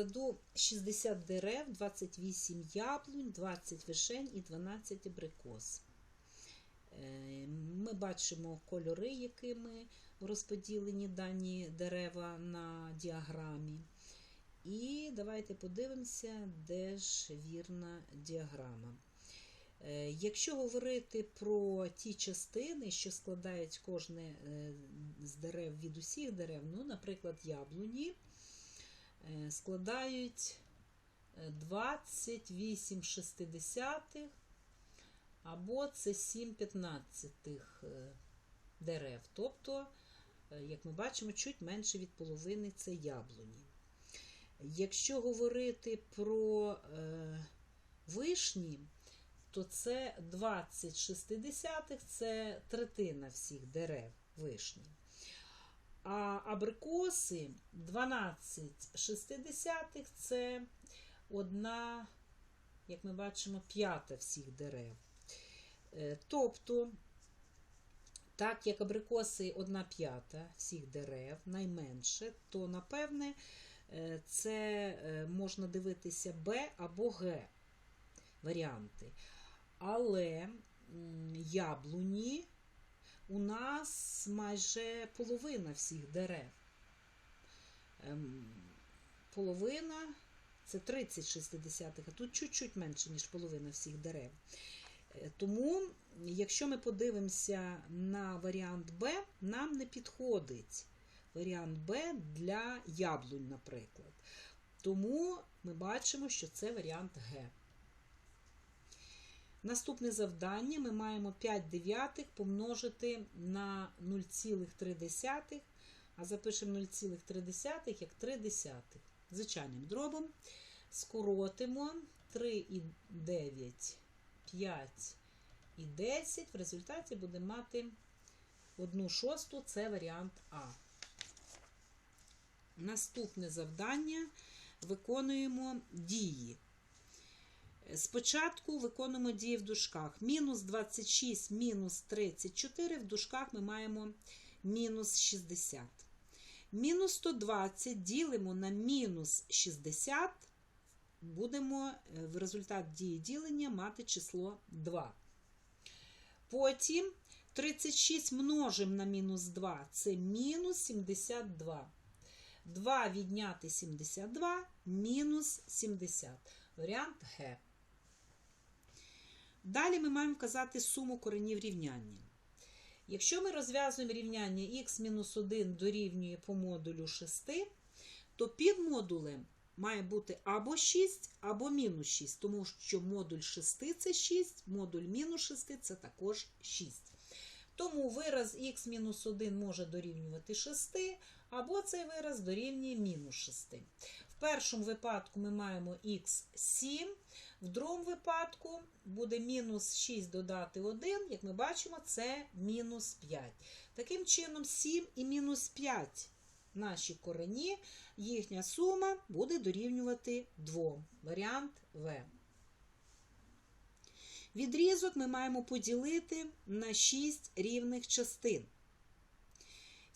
саду 60 дерев, 28 яблунь, 20 вишень і 12 абрикос. Е, Ми бачимо кольори, якими розподілені дані дерева на діаграмі. І давайте подивимося, де ж вірна діаграма. Е, Якщо говорити про ті частини, що складають кожне е, з дерев від усіх дерев, ну, наприклад, яблуні, складають е, 28 шестидесятих або це 7 п'ятнадцятих е, дерев. Тобто, е, як ми бачимо, чуть менше від половини це яблуні. Якщо говорити про е, вишні, то це 20 шестидесятих це третина всіх дерев вишні. А абрикоси 12 шестидесятих це одна, як ми бачимо, п'ята всіх дерев. Е, Тобто, так як абрикоси одна п'ята всіх дерев, найменше, то напевне е, це е, можна дивитися Б або Г варіанти. Але яблуні у нас майже половина всіх дерев. Ем, Половина це 30 шестидесятих, а тут чуть-чуть менше, ніж половина всіх дерев. Е, Тому, якщо ми подивимося на варіант Б, нам не підходить варіант Б для яблунь, наприклад. Тому ми бачимо, що це варіант Г. Наступне завдання ми маємо 5 дев'ятих помножити на 0,3, а запишемо 0,3 як 3 десятих. Звичайним дробом скоротимо 3 і 9, 5 і 10. В результаті будемо мати 1 шосту, це варіант А. Наступне завдання виконуємо дії. Спочатку виконуємо дії в дужках. Мінус 26, мінус 34, в дужках ми маємо мінус 60. Мінус 120 ділимо на мінус 60, будемо е, в результат дії ділення мати число 2. Потім 36 множимо на мінус 2, це мінус 72. 2 відняти 72, мінус 70. Варіант Г. Далі ми маємо вказати суму коренів рівняння. Якщо ми розв'язуємо рівняння х-1 дорівнює по модулю 6, то підмодулем має бути або 6, або мінус 6, тому що модуль 6 це 6, модуль мінус 6 це також 6. Тому вираз х-1 може дорівнювати 6, або цей вираз дорівнює мінус 6. В першому випадку ми маємо х7, в другому випадку буде мінус 6 додати 1, як ми бачимо, це мінус 5. Таким чином, 7 і мінус 5 наші корені, їхня сума буде дорівнювати 2. Варіант В. Відрізок ми маємо поділити на 6 рівних частин.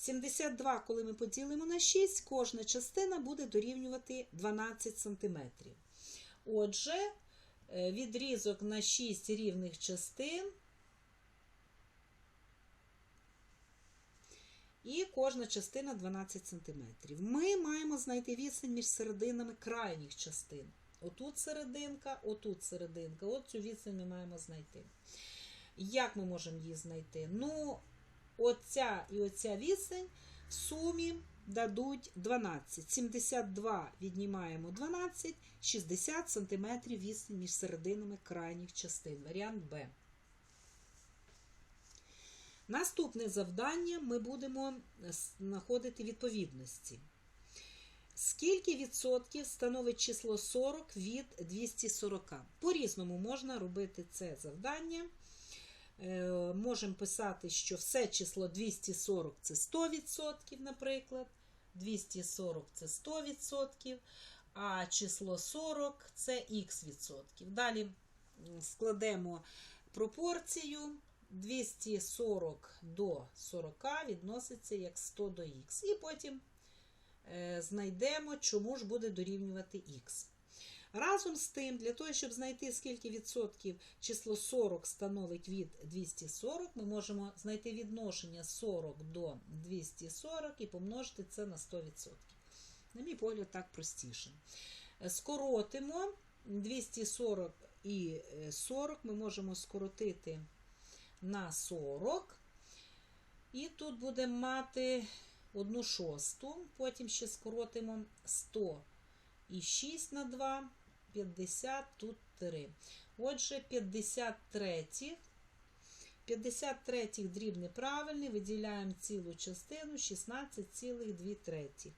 72, коли ми поділимо на 6, кожна частина буде дорівнювати 12 см. Отже, е, відрізок на 6 рівних частин. І кожна частина 12 см. Ми маємо знайти відстань між серединами крайніх частин. Отут серединка, отут серединка. От цю відстань ми маємо знайти. Як ми можемо її знайти? Ну, оця і оця відстань в сумі дадуть 12. 72 віднімаємо 12, 60 см відстань між серединами крайніх частин. Варіант Б. Наступне завдання ми будемо знаходити відповідності. Скільки відсотків становить число 40 від 240? По-різному можна робити це завдання. Е, Можемо писати, що все число 240 це 100%, наприклад. 240 це 100%, а число 40 це х відсотків. Далі складемо пропорцію. 240 до 40 відноситься як 100 до х. І потім е, знайдемо, чому ж буде дорівнювати х. Разом з тим, для того, щоб знайти, скільки відсотків число 40 становить від 240, ми можемо знайти відношення 40 до 240 і помножити це на 100%. На мій погляд, так простіше. Е, Скоротимо 240 і е, 40 ми можемо скоротити на 40. І тут будемо мати 1 шосту, потім ще скоротимо 100 і 6 на 2, 50, тут 3. Отже, 53. 53 дріб неправильний, виділяємо цілу частину 16,2 третіх.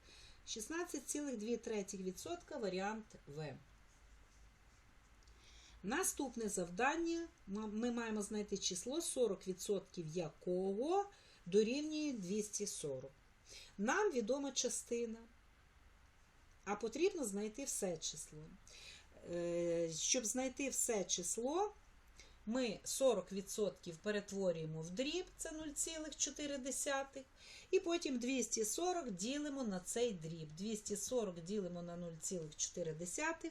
16,2% варіант В. Наступне завдання ми маємо знайти число 40% якого дорівнює 240. Нам відома частина, а потрібно знайти все число. Е, Щоб знайти все число, ми 40% перетворюємо в дріб, це 0,4. І потім 240 ділимо на цей дріб. 240 ділимо на 0,4.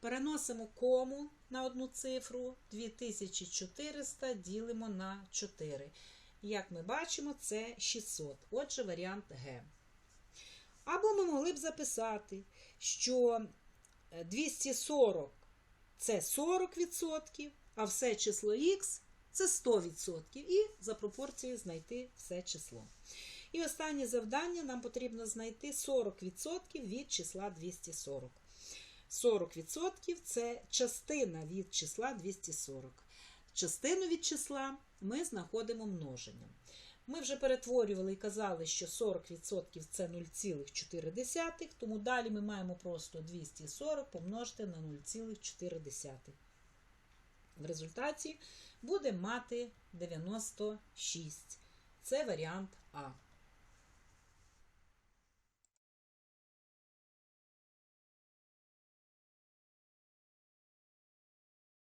Переносимо кому на одну цифру. 2400 ділимо на 4. Як ми бачимо, це 600. Отже, варіант Г. Або ми могли б записати, що 240 це 40%, а все число х це 100%. І за пропорцією знайти все число. І останнє завдання нам потрібно знайти 40% від числа 240. 40% це частина від числа 240. Частину від числа ми знаходимо множенням. Ми вже перетворювали і казали, що 40% це 0,4, тому далі ми маємо просто 240 помножити на 0,4. В результаті буде мати 96. Це варіант А.